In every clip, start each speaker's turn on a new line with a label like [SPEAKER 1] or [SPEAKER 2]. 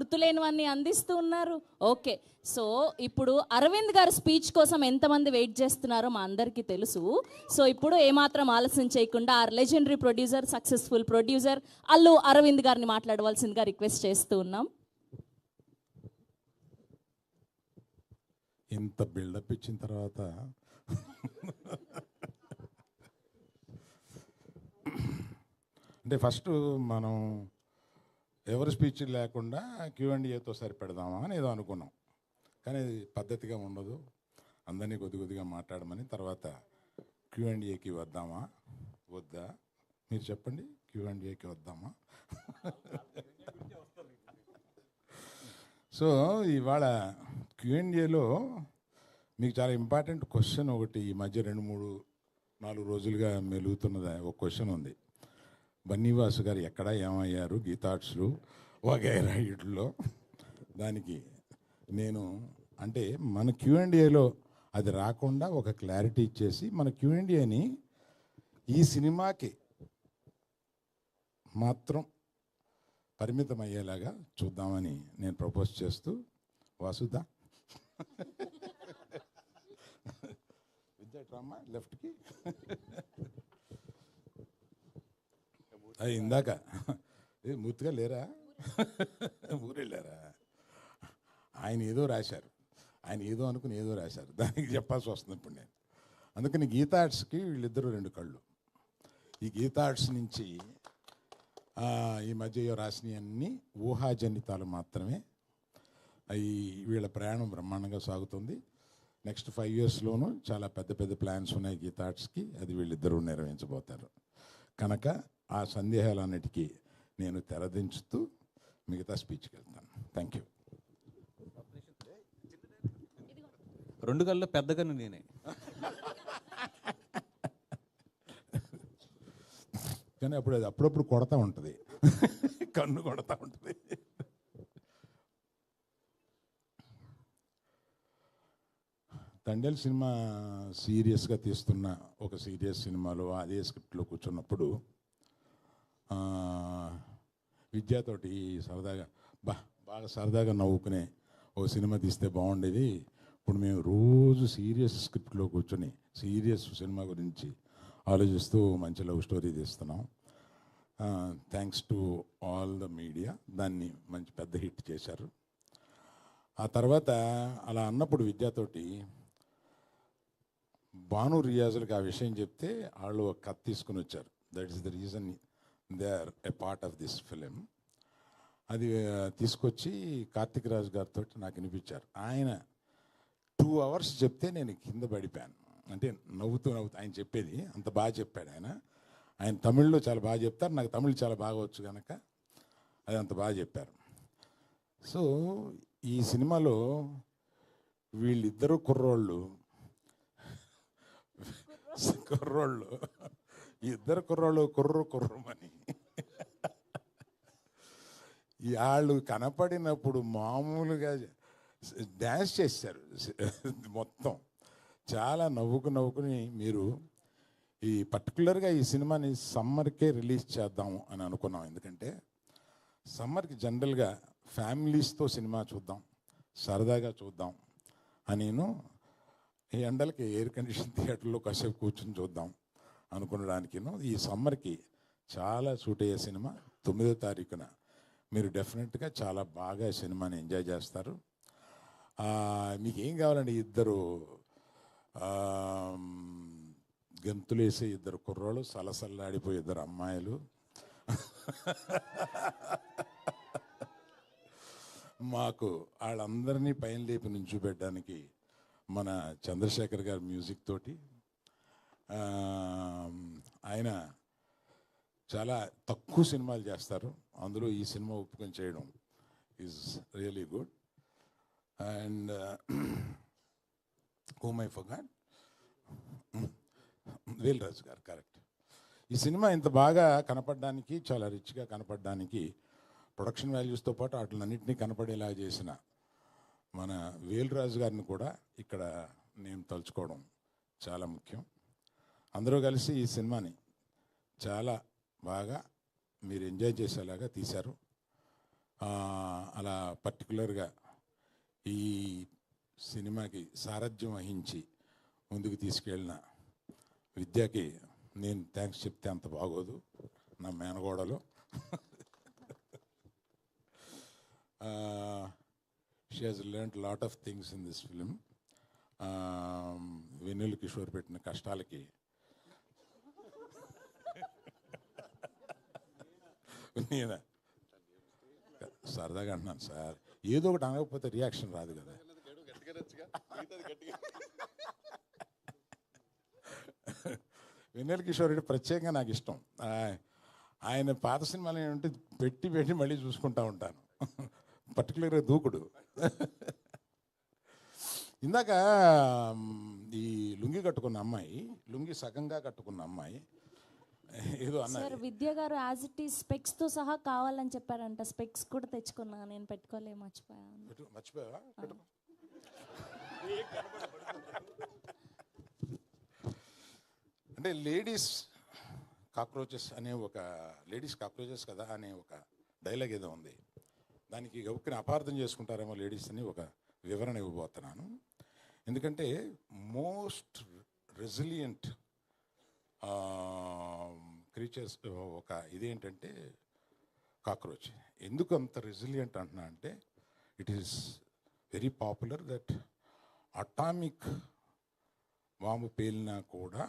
[SPEAKER 1] గుర్తులేనివన్నీ అందిస్తూ ఉన్నారు. Okay. So ఇప్పుడు అరవింద్ గారి స్పీచ్ కోసం ఎంతమంది వెయిట్ చేస్తున్నారో మా అందరికీ తెలుసు. సో ఇప్పుడు ఏమాత్రం ఆలస్యం చేయకుండా ఆ legendary producer successful producer Allu Aravind గారిని మాట్లాడవలసిందిగా రిక్వెస్ట్ చేస్తూ ఉన్నాం.
[SPEAKER 2] ఇంత బిల్డప్ ఇచ్చిన తర్వాత అంటే ఫస్ట్ మనం ఎవరి స్పీచ్ లేకుండా క్యూ సరిపెడదామా అని ఏదో అనుకున్నాం. కానీ అది పద్ధతిగా ఉండదు. అందరినీ కొద్ది కొద్దిగా మాట్లాడమని తర్వాత క్యూ వద్దామా? వద్దా? మీరు చెప్పండి. క్యూ వద్దామా? సో ఇవాళ క్యూఎన్డిఏలో మీకు చాలా ఇంపార్టెంట్ క్వశ్చన్ ఒకటి ఈ మధ్య రెండు మూడు నాలుగు రోజులుగా మెలుగుతున్నది. ఒక క్వశ్చన్ ఉంది. బన్నీవాసు గారు ఎక్కడ ఏమయ్యారు? గీతార్ట్స్లు వగైరా వీటిల్లో దానికి నేను అంటే మన క్యూఎండిఏలో అది రాకుండా ఒక క్లారిటీ ఇచ్చేసి మన క్యూఎండిఏని ఈ సినిమాకి మాత్రం పరిమితం అయ్యేలాగా చూద్దామని నేను ప్రపోజ్ చేస్తూ వాసుదా విద్యాట్రామా లెఫ్ట్కి? అది ఇందాక. ఏ మూర్తిగా లేరా? ఊరెళ్ళారా ఆయన ఏదో రాశారు. ఆయన ఏదో అనుకుని ఏదో రాశారు. దానికి చెప్పాల్సి వస్తుంది ఇప్పుడు నేను. అందుకని గీతార్ట్స్కి వీళ్ళిద్దరూ రెండు కళ్ళు. ఈ గీతార్ట్స్ నుంచి ఈ మధ్య రాసినవన్నీ ఊహాజనితాలు మాత్రమే. అవి వీళ్ళ ప్రయాణం బ్రహ్మాండంగా సాగుతుంది. నెక్స్ట్ ఫైవ్ ఇయర్స్లోనూ చాలా పెద్ద పెద్ద ప్లాన్స్ ఉన్నాయి గీతార్ట్స్కి అది వీళ్ళిద్దరూ నిర్వహించబోతారు కనుక ఆ సందేహాలన్నిటికీ నేను తెరదించుతూ మిగతా స్పీచ్కి వెళ్తాను. థ్యాంక్ యూ
[SPEAKER 3] రెండు కళ్ళు పెద్దగాను నేనే.
[SPEAKER 2] కానీ అప్పుడు అది అప్పుడప్పుడు కొడతా ఉంటుంది. కన్ను కొడతా ఉంటుంది. తండేల్ సినిమా సీరియస్గా తీస్తున్న ఒక సీరియస్ సినిమాలో అదే స్క్రిప్ట్లో కూర్చున్నప్పుడు విద్యతోటి సరదాగా బా బాగా సరదాగా నవ్వుకునే ఓ సినిమా తీస్తే బాగుండేది. ఇప్పుడు మేము రోజు సీరియస్ స్క్రిప్ట్లో కూర్చొని సీరియస్ సినిమా గురించి ఆలోచిస్తూ మంచి లవ్ స్టోరీ తీస్తున్నాం. Thanks to all the media దాన్ని మంచి పెద్ద హిట్ చేశారు. ఆ తర్వాత అలా అన్నప్పుడు విద్యతోటి భాను రియాజులకు ఆ విషయం చెప్తే వాళ్ళు ఒక కథ తీసుకుని వచ్చారు. That is the reason they are a part of this film అది తీసుకొచ్చి కార్తిక్ రాజు గారితో నాకు వినిపించారు. ఆయన టూ అవర్స్ చెప్తే నేను కింద పడిపోయాను. అంటే నవ్వుతూ నవ్వుతూ ఆయన చెప్పేది అంత బాగా చెప్పాడు ఆయన. ఆయన తమిళ్ళో చాలా బాగా చెప్తారు నాకు తమిళ్ చాలా బాగా వచ్చు కనుక అది అంత బాగా చెప్పారు. సో ఈ సినిమాలో వీళ్ళిద్దరు కుర్రోళ్ళు? కుర్రోళ్ళు. ఇద్దరు కుర్రోళ్ళు కుర్రు కుర్రమని. వాళ్ళు కనపడినప్పుడు మామూలుగా డ్యాన్స్ చేశారు మొత్తం. చాలా నవ్వుకు నవ్వుకుని మీరు ఈ పర్టికులర్గా ఈ సినిమాని సమ్మర్కే రిలీజ్ చేద్దాం అని అనుకున్నాం. ఎందుకంటే సమ్మర్కి జనరల్గా ఫ్యామిలీస్తో సినిమా చూద్దాం సరదాగా చూద్దాం. నేను ఈ ఎండలకి ఎయిర్ కండిషన్ థియేటర్లో కాసేపు కూర్చొని చూద్దాం. అనుకునడానికిను ఈ సమ్మర్కి చాలా సూట్ అయ్యే సినిమా. తొమ్మిదో తారీఖున మీరు డెఫినెట్గా చాలా బాగా సినిమాని ఎంజాయ్ చేస్తారు. మీకేం మీకు ఏం కావాలండి ఇద్దరు? గంతులేసే ఇద్దరు కుర్రోళ్ళు సలసల్లాడిపోయే ఇద్దరు అమ్మాయిలు. మాకు వాళ్ళందరినీ పైన లేపి నుంచోబెట్టడానికి మన చంద్రశేఖర్ గారి మ్యూజిక్ తోటి ఆయన చాలా తక్కువ సినిమాలు చేస్తారు. అందులో ఈ సినిమా ఒప్పుకొని చేయడం is really good and home I forgot Velraju గారు కరెక్ట్ ఈ సినిమా ఇంత బాగా కనపడడానికి చాలా రిచ్గా కనపడడానికి ప్రొడక్షన్ వాల్యూస్తో పాటు వాటిలన్నింటినీ కనపడేలా చేసిన మన వేల్రాజు గారిని కూడా ఇక్కడ నేను తలుచుకోవడం చాలా ముఖ్యం. అందరూ కలిసి ఈ సినిమాని చాలా బాగా మీరు ఎంజాయ్ చేసేలాగా తీశారు. అలా పర్టికులర్గా ఈ సినిమాకి సారథ్యం వహించి ముందుకు తీసుకెళ్ళిన విద్యకి నేను థ్యాంక్స్ చెప్తే అంత బాగోదు. నా మేనగోడలు. She has learn lot of things in this film Vennela Kishore పెట్టిన కష్టాలకి నేను సరదాగా అంటున్నాను సార్. ఏదో ఒకటి అనకపోతే రియాక్షన్ రాదు కదా. వెన్నెల కిషోర్ రెడ్డి ప్రత్యేకంగా నాకు ఇష్టం. ఆయన పాత సినిమాలు ఏంటంటే పెట్టి పెట్టి మళ్ళీ చూసుకుంటా ఉంటాను. పర్టికులర్గా దూకుడు. ఇందాక ఈ లుంగి కట్టుకున్న అమ్మాయి లుంగి సగంగా కట్టుకున్న అమ్మాయి ఏదో
[SPEAKER 1] సార్ విద్య గారు యాజ్ ఇట్ ఈస్ స్పెక్స్తో సహా కావాలని చెప్పారంట. స్పెక్స్ కూడా తెచ్చుకున్నా నేను పెట్టుకోలే మర్చిపోయాను.
[SPEAKER 2] మర్చిపోయావా. అంటే లేడీస్ కాక్రోచెస్ అనే ఒక లేడీస్ కాక్రోచెస్ కదా అనే ఒక డైలాగ్ ఏదో ఉంది. దానికి గౌక్కిని అపార్థం చేసుకుంటారేమో లేడీస్ అని ఒక వివరణ ఇవ్వబోతున్నాను. ఎందుకంటే మోస్ట్ రెసిలియంట్ క్రీచర్స్ ఒక ఇదేంటంటే కాక్రోచ్. ఎందుకు అంత రెసిలియంట్ అంటున్నా అంటే it is very popular that atomic వాము పేలినా కూడా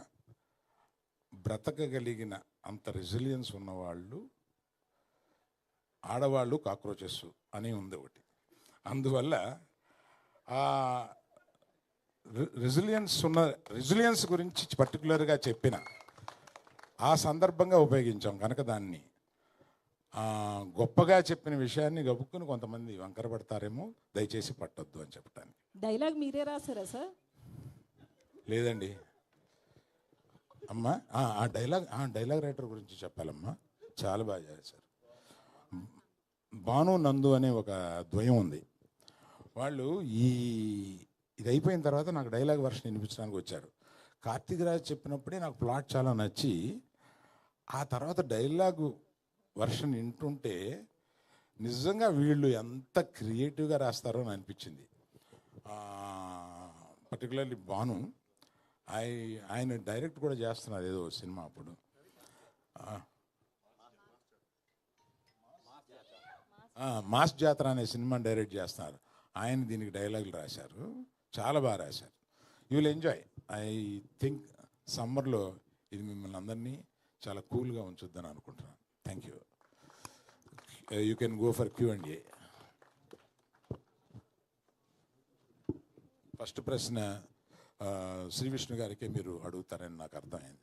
[SPEAKER 2] బ్రతకగలిగిన అంత రెసిలియన్స్ ఉన్నవాళ్ళు ఆడవాళ్ళు కాక్రోచెస్ అని ఉంది ఒకటి. అందువల్ల ఆ రెసిలియన్స్ ఉన్న రెసిలియన్స్ గురించి పర్టికులర్గా చెప్పిన ఆ సందర్భంగా ఉపయోగించాం కనుక దాన్ని. గొప్పగా చెప్పిన విషయాన్ని గబుక్కుని కొంతమంది వంకర పడతారేమో దయచేసి పట్టొద్దు అని చెప్పడానికి
[SPEAKER 1] డైలాగ్ మీరే రాసారా సార్?
[SPEAKER 2] లేదండి. అమ్మా ఆ, ఆ డైలాగ్ ఆ డైలాగ్ రైటర్ గురించి చెప్పాలమ్మా. చాలా బాగా చేశారు. భాను నందు అనే ఒక ద్వయం ఉంది. వాళ్ళు ఈ ఇది అయిపోయిన తర్వాత నాకు డైలాగ్ వర్షన్ వినిపించడానికి వచ్చారు. కార్తీక్ రాజ్ చెప్పినప్పుడే నాకు ప్లాట్ చాలా నచ్చి ఆ తర్వాత డైలాగు వర్షన్ వింటుంటే నిజంగా వీళ్ళు ఎంత క్రియేటివ్గా రాస్తారో అని అనిపించింది. పర్టికులర్లీ భాను. ఐ ఆయన డైరెక్ట్ కూడా చేస్తున్నారు ఏదో సినిమా అప్పుడు. మాస్ జాతర అనే సినిమా డైరెక్ట్ చేస్తున్నారు. ఆయన దీనికి డైలాగులు రాశారు. చాలా బాగా రాశారు. You will enjoy I think సమ్మర్లో ఇది మిమ్మల్ని అందరినీ చాలా కూల్గా ఉంచుద్దని అనుకుంటున్నాను. Thank you you can go for Q and A first ప్రశ్న uh, శ్రీ విష్ణు గారికే మీరు అడుగుతారని నాకు అర్థమైంది.